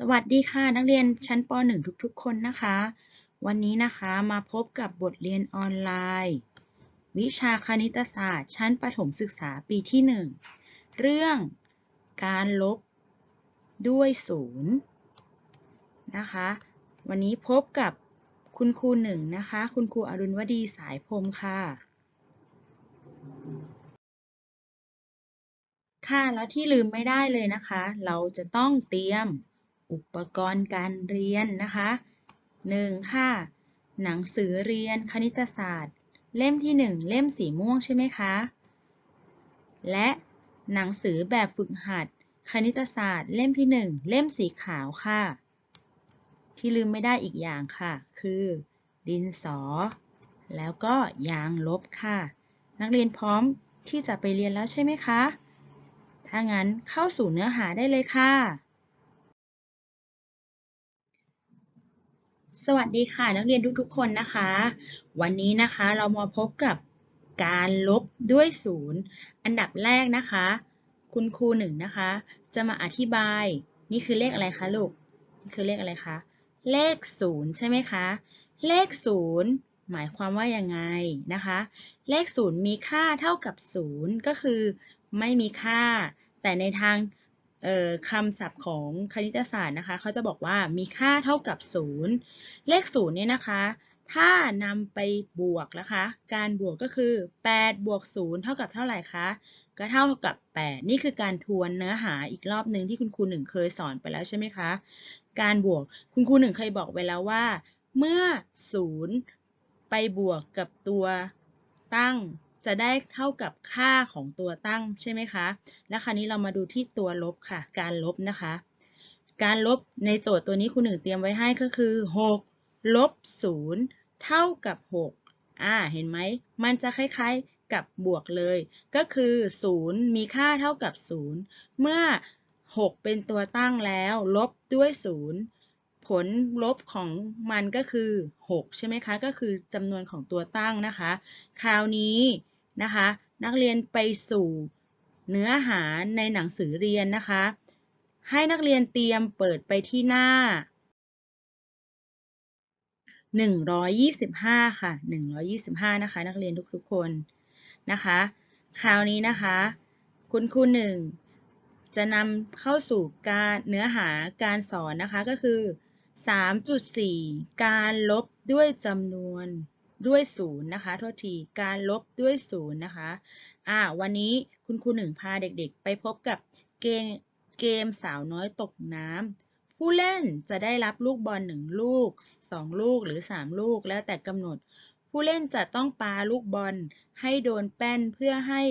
สวัสดีค่ะนักเรียนชั้นป .1 ทุกๆ คนนะคะ วันนี้นะคะมาพบกับบทเรียนออนไลน์ วิชาคณิตศาสตร์ ชั้นประถมศึกษาปีที่ 1 เรื่องการลบด้วยศูนย์นะคะ วันนี้พบกับคุณครูหนึ่งนะคะ คุณครูอรุณวดีสายพรมค่ะ ค่ะแล้วที่ลืมไม่ได้เลยนะคะ เราจะต้องเตรียม อุปกรณ์การเรียนนะคะ 1. ค่ะ หนังสือเรียนคณิตศาสตร์ เล่มที่ 1 เล่มสีม่วงใช่ไหมคะ และหนังสือแบบฝึกหัด คณิตศาสตร์ เล่มที่ 1 เล่มสีขาวค่ะ ที่ลืมไม่ได้อีกอย่างค่ะ คือ ดินสอ แล้วก็ยางลบค่ะ นักเรียนพร้อมที่จะไปเรียนแล้วใช่ไหมคะ ถ้างั้นเข้าสู่เนื้อหาได้เลยค่ะ สวัสดีค่ะ นักเรียนทุกๆคนนะคะ วันนี้นะคะเรามาพบกับการลบด้วยศูนย์อันดับแรกนะคะ คุณครูหนึ่งนะคะ จะมาอธิบาย นี่คือเลขอะไรคะลูกนี่คือเลขอะไรคะเลขศูนย์ใช่ไหมคะเลขศูนย์หมายความว่ายังไงนะคะ เลขศูนย์มีค่าเท่ากับศูนย์ก็คือ ไม่มีค่า แต่ในทาง คำศัพท์ของคณิตศาสตร์นะคะเขาจะบอกว่ามีค่าเท่ากับศูนย์เลขศูนย์เนี่ยนะคะ ถ้านำไปบวกนะคะ การบวกก็คือ 8 บวก 0 เท่ากับเท่าไหร่คะก็เท่ากับ 8 นี่คือการทวนเนื้อหาอีกรอบหนึ่งที่คุณครูหนึ่งเคยสอนไปแล้วใช่ไหมคะ การบวกคุณครูหนึ่งเคยบอกไว้แล้วว่า เมื่อ 0 ไปบวกกับตัวตั้ง จะได้เท่ากับค่าของตัวตั้งใช่ไหมคะ และคราวนี้เรามาดูที่ตัวลบค่ะ การลบนะคะ การลบในโจทย์ตัวนี้คุณหนึ่งเตรียมไว้ให้ก็คือ 6 ลบ 0 เท่ากับ 6 อ่า เห็นไหม มันจะคล้ายๆกับบวกเลย ก็คือ 0 มีค่าเท่ากับ 0 เมื่อ 6 เป็นตัวตั้งแล้วลบด้วย 0ผลลบของมันก็คือ 6 ใช่ไหมคะ ก็คือจำนวนของตัวตั้งนะคะ คราวนี้ นะคะ นักเรียนไปสู่เนื้อหาในหนังสือเรียนนะคะ ให้นักเรียนเตรียมเปิดไปที่หน้า 125 ค่ะ 125 นะคะ นักเรียนทุกๆคนนะคะ คราวนี้นะคะ คุณครูหนึ่งจะนำเข้าสู่การเนื้อหาการสอนนะคะก็คือ 3.4 การลบด้วยจำนวน ด้วยศูนย์นะคะโทษทีการลบด้วยศูนย์นะคะอ่าวันนี้คุณครูหนึ่งพาเด็กๆ ไปพบกับเกมเกมสาวน้อยตกน้ำผู้เล่นจะได้รับลูกบอลหนึ่งลูกสองลูกหรือสามลูกแล้วแต่กำหนด ผู้เล่นจะต้องปาลูกบอลให้โดนแป้นเพื่อให้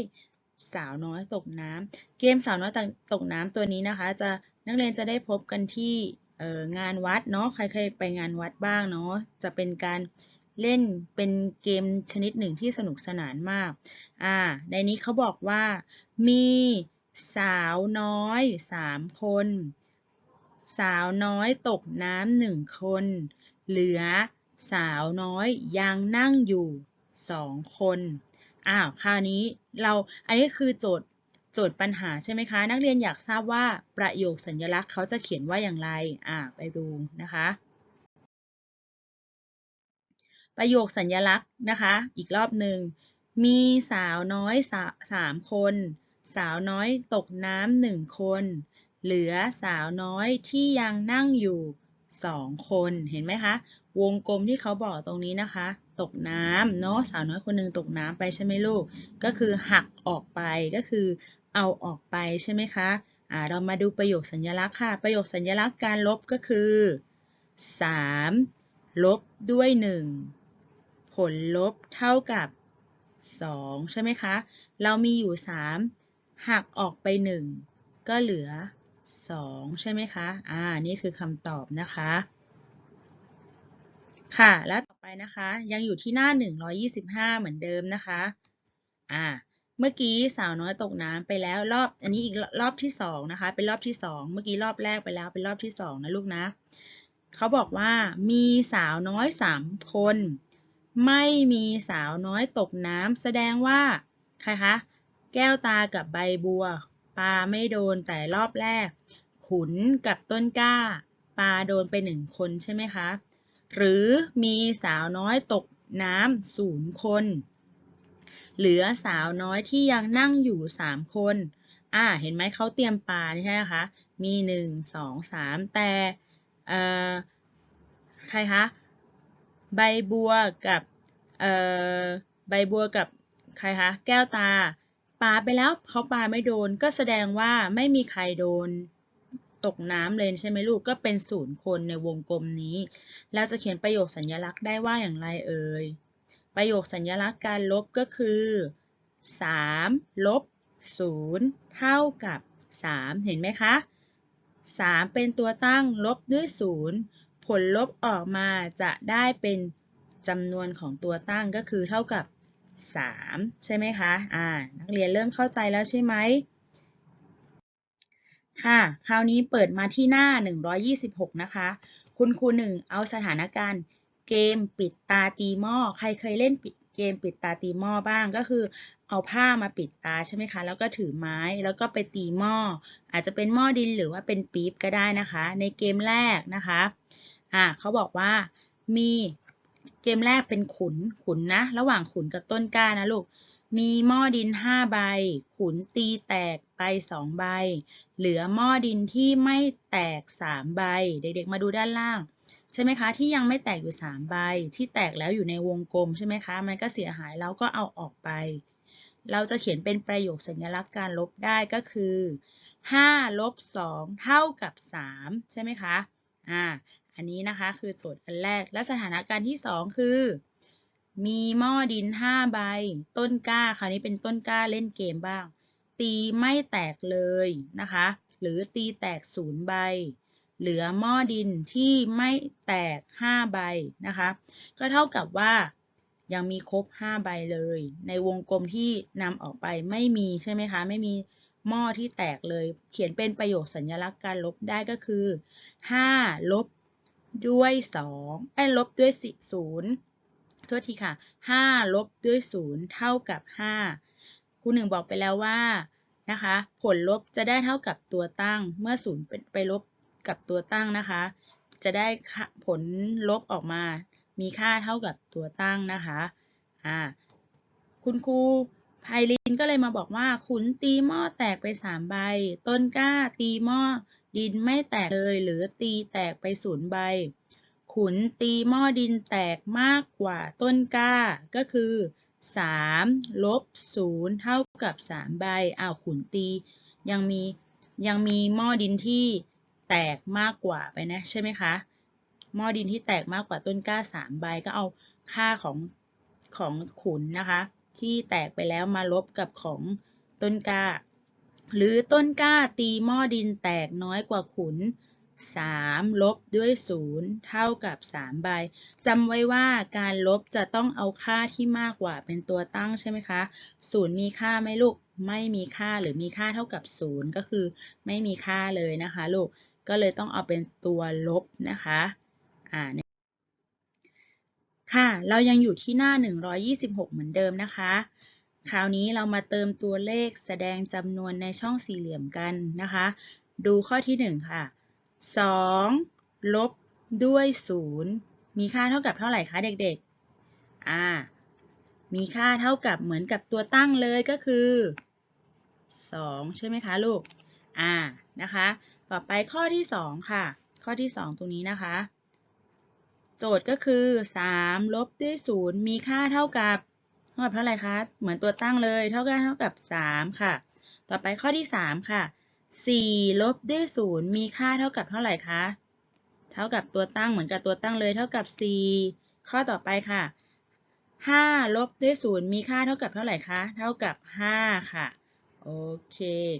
สาวน้อยตกน้ำเกมสาวน้อยตกน้ำตัวนี้นะคะ จะนักเรียนจะได้พบกันที่งานวัดเนาะใครเคยไปงานวัดบ้างเนาะจะเป็นการ เล่นเป็นเกมชนิดหนึ่งที่สนุกสนานมาก อ่า ในนี้เขาบอกว่า มีสาวน้อยสามคน สาวน้อยตกน้ำหนึ่งคน เหลือสาวน้อยยังนั่งอยู่สองคน อ้าว คราวนี้เรา อันนี้คือโจทย์โจทย์ปัญหาใช่ไหมคะ นักเรียนอยากทราบว่าประโยคสัญลักษณ์เขาจะเขียนว่าอย่างไร อ่า ไปดูนะคะ ประโยคสัญญลักษณ์นะคะ อีกรอบหนึ่ง มีสาวน้อยสสามคน สาวน้อยตกน้ำหนึ่งคน เหลือสาวน้อยที่ยังนั่งอยู่สองคน เห็นไหมคะ วงกลมที่เขาบอกตรงนี้นะคะ ตกน้ำเนาะ สาวน้อยคนหนึ่งตกน้ำไปใช่ไหมลูก ก็คือหักออกไป ก็คือเอาออกไปใช่ไหมคะอ่าเรามาดูประโยคสัญลักษณ์ค่ะ ประโยคสัญลักษณ์การลบก็คือ 3 ลบด้วย 1 ผลลบเท่ากับ 2 ใช่ไหมคะ เรามีอยู่ 3 หักออกไป 1 ก็เหลือ 2 ใช่ไหมคะ อ่า นี่คือคำตอบนะคะ ค่ะ แล้วต่อไปนะคะ ยังอยู่ที่หน้า 125 เหมือนเดิมนะคะ อ่า เมื่อกี้สาวน้อยตกน้ำไปแล้วรอบ อันนี้อีกรอบที่ 2 นะคะ เป็นรอบที่ 2 เมื่อกี้รอบแรกไปแล้ว เป็นรอบที่ 2 นะลูกนะ เขาบอกว่ามีสาวน้อย 3 คน ไม่มีสาวน้อยตกน้ำแสดงว่า ใครคะ แก้วตากับใบบัว ปลาไม่โดนแต่รอบแรก ขุนกับต้นกล้า ปลาโดนไปหนึ่งคนใช่ไหมคะ หรือมีสาวน้อยตกน้ำศูนย์คน เหลือสาวน้อยที่ยังนั่งอยู่สามคน อ่า เห็นไหมเขาเตรียมปลาใช่ไหมคะ มีหนึ่งสองสามแต่ เอ่อ ใครคะ ใบบัวกับเอ่อใบบัวกับใครคะแก้วตาปาไปแล้วเขาปาไม่โดนก็แสดงว่าไม่มีใครโดนตกน้ำเลยใช่ไหมลูกก็เป็นศูนย์คนในวงกลมนี้แล้วจะเขียนประโยคสัญลักษณ์ได้ว่าอย่างไรเอ่ยประโยคสัญลักษณ์การลบก็คือ3ลบ0เท่ากับ 3 เห็นไหมคะ 3 เป็นตัวตั้งลบด้วย 0 ผลลบออกมาจะได้เป็นจำนวนของตัวตั้งก็คือเท่ากับ 3 ใช่ไหมคะ อ่า นักเรียนเริ่มเข้าใจแล้วใช่ไหม ค่ะ คราวนี้เปิดมาที่หน้า 126 นะคะ คุณครูหนึ่งเอาสถานการณ์เกมปิดตาตีหม้อ ใครเคยเล่นปิดเกมปิดตาตีหม้อบ้างก็คือเอาผ้ามาปิดตาใช่ไหมคะ แล้วก็ถือไม้แล้วก็ไปตีหม้อ อาจจะเป็นหม้อดินหรือว่าเป็นปี๊บก็ได้นะคะ ในเกมแรกนะคะ อ่าเขาบอกว่ามีเกมแรกเป็นขุนขุนนะ ระหว่างขุนกับต้นกล้านะลูก มีหม้อดิน5ใบ ขุนตีแตกไป2ใบ เหลือหม้อดินที่ไม่แตก3ใบ เด็กๆมาดูด้านล่าง ใช่ไหมคะ ที่ยังไม่แตกอยู่3ใบ ที่แตกแล้วอยู่ในวงกลมใช่ไหมคะ มันก็เสียหายเราก็เอาออกไป เราจะเขียนเป็นประโยคสัญลักษณ์การลบได้ก็คือ5ลบ2เท่ากับ 3 ใช่ไหมคะ อ่า อันนี้นะคะคือโจทย์อันแรก และสถานการณ์ที่ 2 คือ มีหม้อดิน 5 ใบ ต้นกล้า คราวนี้เป็นต้นกล้าเล่นเกมบ้าง ตีไม่แตกเลยนะคะ หรือตีแตก0ใบ เหลือหม้อดินที่ไม่แตก 5 ใบนะคะ ก็เท่ากับว่ายังมีครบ 5 ใบเลย ในวงกลมที่นำออกไปไม่มีใช่ไหมคะ ไม่มีหม้อที่แตกเลย เขียนเป็นประโยคสัญลักษณ์การลบได้ก็คือ5ลบ ด้วย2ไอ้ลบด้วย0โทษทีค่ะ 5 ลบด้วย 0 เท่ากับ 5ครูหนึ่งบอกไปแล้วว่านะคะ ผลลบจะได้เท่ากับตัวตั้งเมื่อ 0 เป็นไปลบกับตัวตั้งนะคะ จะได้ผลลบออกมา มีค่าเท่ากับตัวตั้งนะคะอ่าคุณครูไพลินก็เลยมาบอกว่าขุนตีหม้อแตกไป3ใบ ต้นกล้าตีหม้อ ดินไม่แตกเลยหรือตีแตกไปศูนย์ใบ ขุนตีหม้อดินแตกมากกว่าต้นกล้า ก็คือ3ลบ0เท่ากับ3ใบอ้าวขุนตี ยังมียังมีหม้อดินที่แตกมากกว่าไปนะใช่ไหมคะ หม้อดินที่แตกมากกว่าต้นกล้า 3 ใบก็เอาค่าของของขุนนะคะ ที่แตกไปแล้วมาลบกับของต้นกล้า หรือต้นกล้าตีหม้อดินแตกน้อยกว่าขุน 3 ลบด้วย 0 เท่ากับ 3 ใบจำไว้ว่าการลบจะต้องเอาค่าที่มากกว่าเป็นตัวตั้งใช่ไหมคะ 0 มีค่าไหมลูก ไม่มีค่าหรือมีค่าเท่ากับ 0 ก็คือไม่มีค่าเลยนะคะลูก ก็เลยต้องเอาเป็นตัวลบนะคะอ่าค่ะ เรายังอยู่ที่หน้า 126 เหมือนเดิมนะคะ คราวนี้เรามาเติมตัวเลขแสดงจำนวนในช่องสี่เหลี่ยมกันนะคะ ดูข้อที่ 1 ค่ะ 2 ลบด้วย 0 มีค่าเท่ากับเท่าไหร่คะเด็กๆ อ่า มีค่าเท่ากับเหมือนกับตัวตั้งเลยก็คือ 2 ใช่ไหมคะลูก อ่า นะคะ ต่อไปข้อที่ 2 ค่ะ ข้อที่ 2 ตรงนี้นะคะ โจทย์ก็คือ 3 ลบด้วย 0 มีค่าเท่ากับ เท่ากับเท่าไหร่คะ เหมือนตัวตั้งเลย เท่ากับเท่ากับ 3 ค่ะ ต่อไปข้อที่ 3 ค่ะ 4 ลบด้วย 0 มีค่าเท่ากับเท่าไหร่คะ เท่ากับตัวตั้งเหมือนกับตัวตั้งเลย เท่ากับ 4 ข้อต่อไปค่ะ 5 ลบด้วย 0 มีค่าเท่ากับเท่าไหร่คะ เท่ากับ 5 ค่ะ โอเค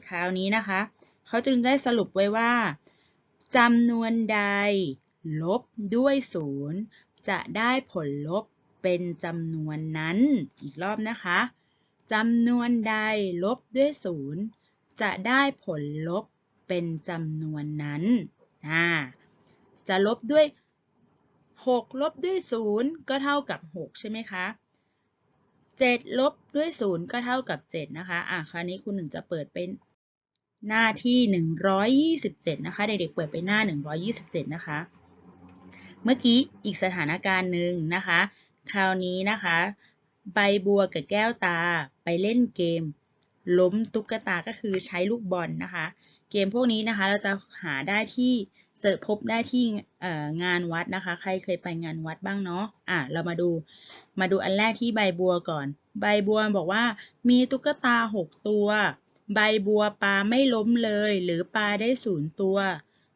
คราวนี้นะคะ เขาจึงได้สรุปไว้ว่าจำนวนใด ลบด้วย 0 จะได้ผลลบ เป็นจำนวนนั้น อีกรอบนะคะจำนวนใดลบด้วย0จะได้ผลลบเป็นจำนวนนั้นอ่าจะลบด้วย 6 ลบด้วย 0 ก็เท่ากับ 6 ใช่ไหมคะ 7 ลบด้วย 0 ก็เท่ากับ 7 นะคะ อะคราวนี้คุณหนึ่งจะเปิดเป็นหน้าที่ 127 นะคะ เด็กๆ เปิดไปหน้า 127 นะคะ เมื่อกี้อีกสถานการณ์หนึ่งนะคะ คราวนี้นะคะ ใบบัวกับแก้วตาไปเล่นเกม ล้มตุ๊กตาก็คือใช้ลูกบอลนะคะ เกมพวกนี้นะคะเราจะหาได้ที่เจอพบได้ที่งานวัดนะคะ ใครเคยไปงานวัดบ้างเนาะอะเรามาดูมาดูอันแรกที่ใบบัวก่อน ใบบัวบอกว่ามีตุ๊กตา 6 ตัว ใบบัวปลาไม่ล้มเลย หรือปลาได้ศูนย์ตัว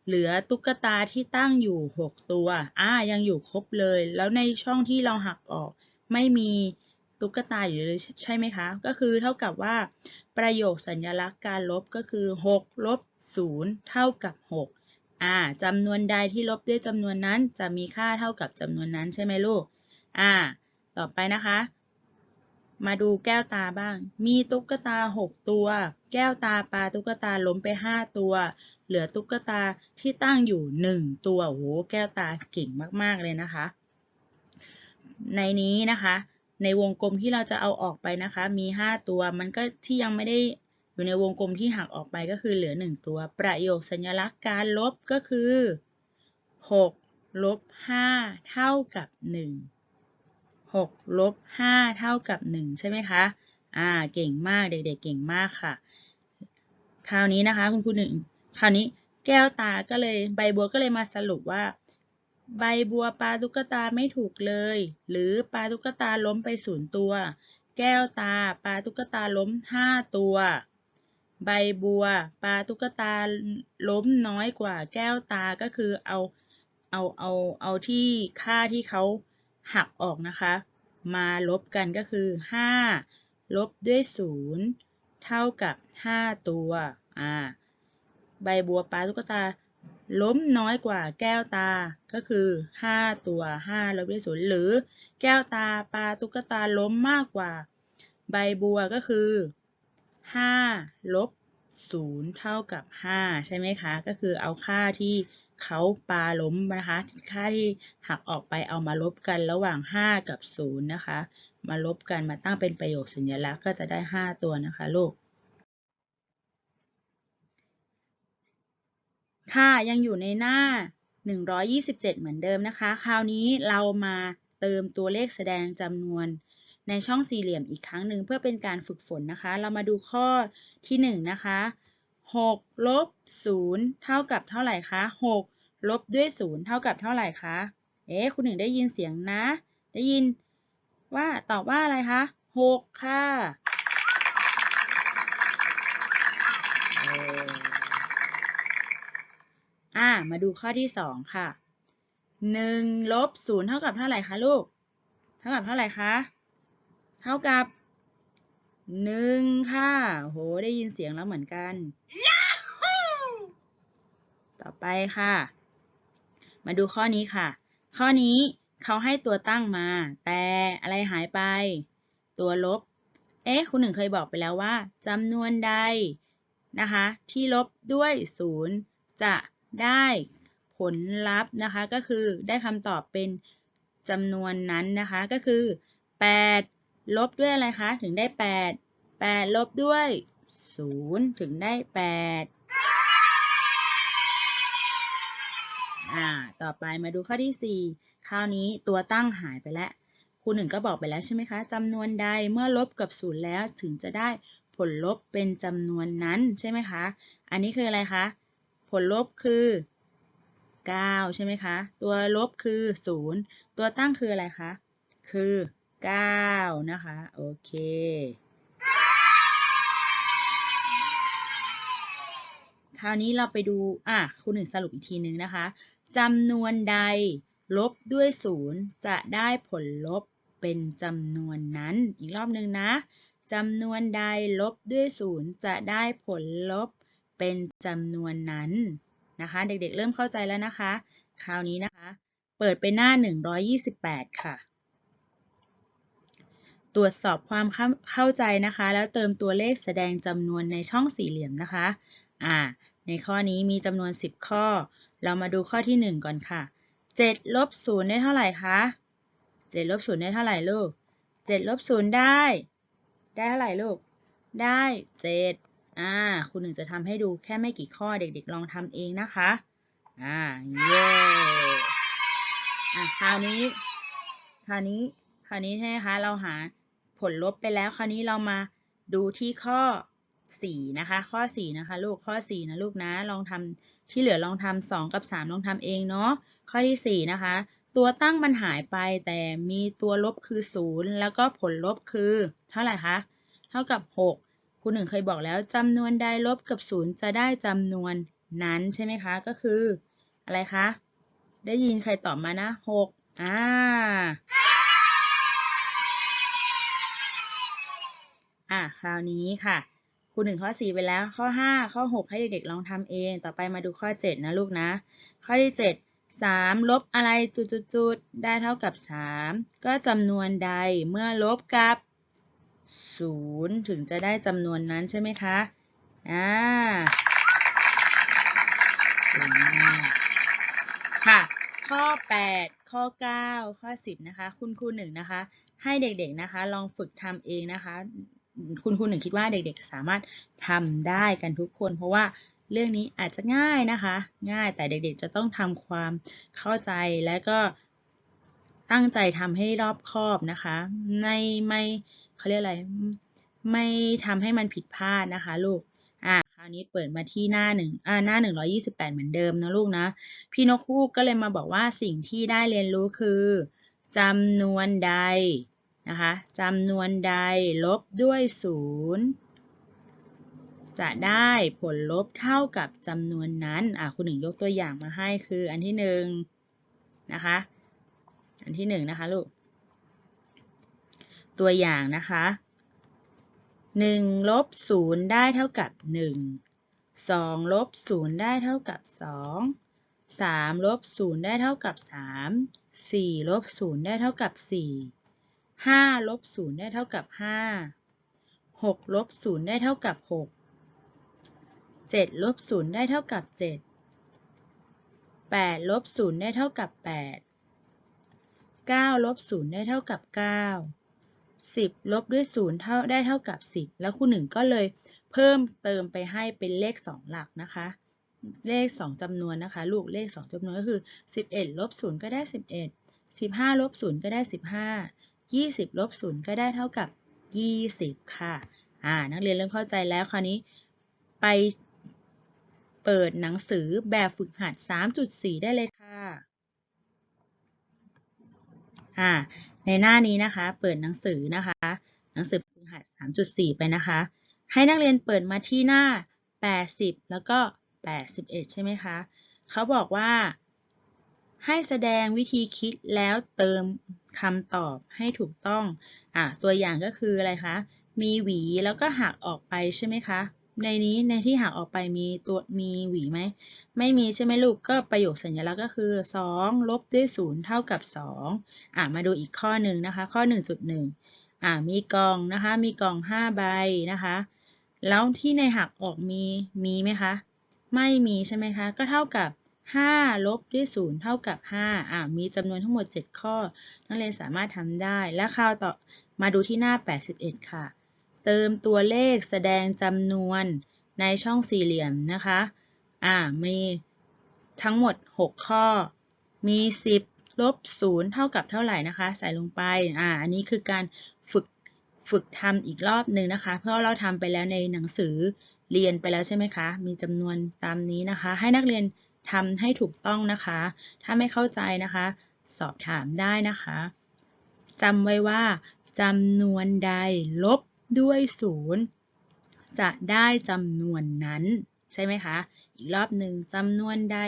เหลือตุ๊กตาที่ตั้งอยู่ 6 ตัว อ่า ยังอยู่ครบเลย แล้วในช่องที่เราหักออก ไม่มีตุ๊กตาอยู่เลยใช่ไหมคะ ก็คือเท่ากับว่า ประโยคสัญลักษณ์การลบก็คือ 6 ลบ 0 เท่ากับ 6 อ่าจำนวนใดที่ลบด้วยจำนวนนั้นจะมีค่าเท่ากับจำนวนนั้นใช่ไหมลูก อ่า ต่อไปนะคะ มาดูแก้วตาบ้าง มีตุ๊กตา 6 ตัว แก้วตาปลาตุ๊กตาล้มไป 5 ตัว เหลือตุ๊กตาที่ตั้งอยู่ 1 ตัวโอ้โหแก้วตาเก่งมากๆเลยนะคะ ในนี้นะคะ ในวงกลมที่เราจะเอาออกไปนะคะ มี 5 ตัวมันก็ที่ยังไม่ได้อยู่ในวงกลมที่หักออกไปก็คือเหลือ 1 ตัว ประโยคสัญลักษณ์การลบก็คือ 6 ลบ 5 เท่ากับ 1 6ลบ5เท่ากับ 1 ใช่ไหมคะ อ่า เก่งมาก เด็กๆ เก่งมากค่ะ คราวนี้นะคะ คุณครูหนึ่ง คราวนี้แก้วตาก็เลยใบบัวก็เลยมาสรุปว่า ใบบัวปลาตุ๊กตาไม่ถูกเลย หรือปลาตุ๊กตาล้มไปศูนย์ตัว แก้วตาปลาตุ๊กตาล้ม5ตัว ใบบัวปลาตุ๊กตาล้มน้อยกว่าแก้วตาก็คือเอาเอาเอาเอาที่ค่าที่เขาหักออกนะคะ มาลบกันก็คือ 5 ลบด้วย 0 เท่ากับ 5 ตัว อ่า ใบบัวปลาตุ๊กตา ล้มน้อยกว่าแก้วตา ก็คือ 5 ตัว5ลบด้วย0หรือแก้วตาปลาตุ๊กตาล้มมากกว่า ใบบัวก็คือ 5 ลบ0เท่ากับ 5 ใช่ไหมคะ ก็คือเอาค่าที่เขาปลาล้มนะคะ ค่าที่หักออกไปเอามาลบกันระหว่าง 5 กับ 0 นะคะ มาลบกันมาตั้งเป็นประโยคสัญลักษณ์ก็จะได้ 5 ตัวนะคะลูก ค่ะยังอยู่ในหน้า 127 เหมือนเดิมนะคะ คราวนี้เรามาเติมตัวเลขแสดงจำนวนในช่องสี่เหลี่ยมอีกครั้งหนึ่งเพื่อเป็นการฝึกฝนนะคะ เรามาดูข้อที่1นะคะ6ลบ0เท่ากับเท่าไหร่คะ6ลบด้วย 0 เท่ากับเท่าไหร่คะ เอ๊ะคุณหนึ่งได้ยินเสียงนะ ได้ยินว่าตอบว่าอะไรคะ6ค่ะ อ่า มาดูข้อที่ 2 ค่ะ1ลบ0เท่ากับเท่าไหร่คะลูก เท่ากับเท่าไหร่คะ เท่ากับ 1 ค่ะ โห ได้ยินเสียงแล้วเหมือนกัน ต่อไปค่ะ มาดูข้อนี้ค่ะ ข้อนี้เขาให้ตัวตั้งมา แต่อะไรหายไป ตัวลบ เอ๊ะ คุณหนึ่งเคยบอกไปแล้วว่าจำนวนใดนะคะ ที่ลบด้วย 0 จะ ได้ผลลัพธ์นะคะ ก็คือได้คำตอบเป็นจำนวนนั้นนะคะ ก็คือ 8 ลบด้วยอะไรคะ ถึงได้ 8 8 ลบด้วย 0 ถึงได้ 8 อ่า ต่อไปมาดูข้อที่ 4 คราวนี้ตัวตั้งหายไปแล้วครูหนึ่งก็บอกไปแล้วใช่ไหมคะจำนวนใดเมื่อลบกับศูนย์แล้วถึงจะได้ผลลบเป็นจำนวนนั้นใช่ไหมคะ อันนี้คืออะไรคะ ผลลบคือ 9 ใช่ไหมคะ ตัวลบคือ 0 ตัวตั้งคืออะไรคะ คือ 9 นะคะ โอเคคราวนี้เราไปดู อะคุณหนึ่งสรุปอีกทีนึงนะคะจำนวนใดลบด้วย0จะได้ผลลบเป็นจำนวนนั้น อีกรอบหนึ่งนะจำนวนใดลบด้วย0จะได้ผลลบ เป็นจำนวนนั้นนะคะ เด็กๆเริ่มเข้าใจแล้วนะคะ คราวนี้นะคะ เปิดไปหน้า 128 ค่ะ ตรวจสอบความเข้าใจนะคะ แล้วเติมตัวเลขแสดงจำนวนในช่องสี่เหลี่ยมนะคะอ่าในข้อนี้มีจำนวน 10 ข้อ เรามาดูข้อที่ 1 ก่อนค่ะ7ลบ0ได้เท่าไหร่คะ7ลบ0ได้เท่าไหร่ลูก7ลบ0ได้ ได้เท่าไหร่ลูก ได้ 7 อ่าครูหนึ่งจะทำให้ดูแค่ไม่กี่ข้อเด็กๆ ลองทำเองนะคะ อ่า เย้อะคราวนี้ คราวนี้ คราวนี้ใช่ไหมคะ เราหาผลลบไปแล้วคราวนี้เรามาดูที่ข้อสี่นะคะ ข้อสี่นะคะ ลูกข้อสี่นะลูกนะลองทำที่เหลือลองทำสองกับสามลองทำเองเนาะข้อที่สี่นะคะ ตัวตั้งมันหายไปแต่มีตัวลบคือศูนย์แล้วก็ผลลบคือ เท่าไหร่คะเท่ากับหก ครูหนึ่งเคยบอกแล้วจำนวนใดลบกับศูนย์จะได้จำนวนนั้นใช่ไหมคะ ก็คือ อะไรคะ ได้ยินใครตอบมานะหกอ่าอะคราวนี้ค่ะครูหนึ่งข้อสี่ไปแล้วข้อห้าข้อหกให้เด็กๆลองทำเอง ต่อไปมาดูข้อเจ็ดนะลูกนะ ข้อที่เจ็ดสามลบอะไรจุดๆได้เท่ากับสามก็จำนวนใดเมื่อลบกับ ศูนย์ถึงจะได้จำนวนนั้นใช่ไหมคะ อ่าค่ะ ข้อ 8 ข้อ 9 ข้อ 10 นะคะ คุณครูหนึ่งนะคะ ให้เด็กๆนะคะ ลองฝึกทำเองนะคะ คุณครูหนึ่งคิดว่าเด็กๆ สามารถทำได้กันทุกคน เพราะว่าเรื่องนี้อาจจะง่ายนะคะ ง่ายแต่เด็กๆ จะต้องทำความเข้าใจและก็ตั้งใจทำให้รอบคอบนะคะ ในไม่ เขาเรียกอะไร ไม่ทำให้มันผิดพลาดนะคะ ลูก อ่าคราวนี้เปิดมาที่หน้าหนึ่งอ่าหน้าหนึ่งร้อยี่สิบแปดเหมือนเดิมนะลูกนะ พี่นกฮูกก็เลยมาบอกว่าสิ่งที่ได้เรียนรู้คือจำนวนใดนะคะจำนวนใดลบด้วยศูนย์จะได้ผลลบเท่ากับจำนวนนั้น อะคุณหนึ่งยกตัวอย่างมาให้คืออันที่หนึ่งนะคะ อันที่หนึ่งนะคะลูก ตัวอย่างนะคะหนึ่งลบศูนย์ได้เท่ากับหนึ่งสองลบศูนย์ได้เท่ากับสองสามลบศูนย์ได้เท่ากับสามสี่ลบศูนย์ได้เท่ากับสี่ห้าลบศูนย์ได้เท่ากับห้าหกลบศูนย์ได้เท่ากับหกเจ็ดลบศูนย์ได้เท่ากับเจ็ดแปดลบศูนย์ได้เท่ากับแปดเก้าลบศูนย์ได้เท่ากับเก้าสิบลบด้วยศูนย์เท่าได้เท่ากับสิบแล้วครูหนึ่งก็เลยเพิ่มเติมไปให้เป็นเลขสองหลักนะคะ เลขสองจำนวนนะคะ ลูกเลขสองจำนวนก็คือสิบเอ็ดลบศูนย์ก็ได้สิบเอ็ดสิบห้าลบศูนย์ก็ได้สิบห้ายี่สิบลบศูนย์ก็ได้เท่ากับยี่สิบค่ะ อ่า นักเรียนเริ่มเข้าใจแล้วคราวนี้ไปเปิดหนังสือแบบฝึกหัด 3.4 ได้เลยค่ะ อ่า ในหน้านี้นะคะ เปิดหนังสือนะคะ หนังสือฝึกหัด 3.4 ไปนะคะ ให้นักเรียนเปิดมาที่หน้า 80 แล้วก็ 81 ใช่ไหมคะ เขาบอกว่า ให้แสดงวิธีคิดแล้วเติมคำตอบให้ถูกต้อง อ่าตัวอย่างก็คืออะไรคะ มีหวีแล้วก็หักออกไปใช่ไหมคะ ในนี้ในที่หักออกไปมีตัวมีหวีไหม ไม่มีใช่ไหมลูกก็ประโยคสัญลักษณ์ก็คือ 2 ลบด้วย 0 เท่ากับ 2 อ่ามาดูอีกข้อหนึ่งนะคะ ข้อ 1.1 อ่ามีกล่องนะคะ มีกล่อง 5 ใบนะคะ แล้วที่ในหักออกมีมีไหมคะ ไม่มีใช่ไหมคะ ก็เท่ากับ 5 ลบด้วย 0 เท่ากับ 5 อ่ามีจำนวนทั้งหมด 7 ข้อ นักเรียนสามารถทำได้และคราวต่อมาดูที่หน้า 81 ค่ะ เติมตัวเลขแสดงจำนวนในช่องสี่เหลี่ยมนะคะ อ่า มีทั้งหมด 6 ข้อ มี 10 ลบ 0 เท่ากับเท่าไหร่นะคะ ใส่ลงไป อ่า อันนี้คือการฝึกฝึกทำอีกรอบหนึ่งนะคะ เพราะเราทำไปแล้วในหนังสือเรียนไปแล้วใช่ไหมคะ มีจำนวนตามนี้นะคะ ให้นักเรียนทำให้ถูกต้องนะคะ ถ้าไม่เข้าใจนะคะ สอบถามได้นะคะจำไว้ว่าจำนวนใดลบ ด้วยศูนย์จะได้จำนวนนั้น ใช่ไหมคะ อีกรอบหนึ่งจำนวนใด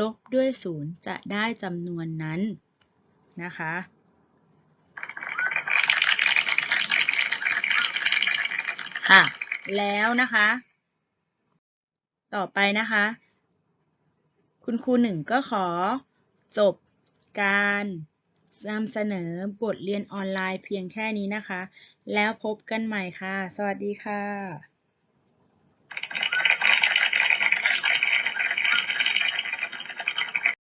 ลบด้วยศูนย์จะได้จำนวนนั้นนะคะค่ะ แล้วนะคะ ต่อไปนะคะ คุณครูหนึ่งก็ขอจบการ นำเสนอบทเรียนออนไลน์เพียงแค่นี้นะคะ แล้วพบกันใหม่ค่ะ สวัสดีค่ะ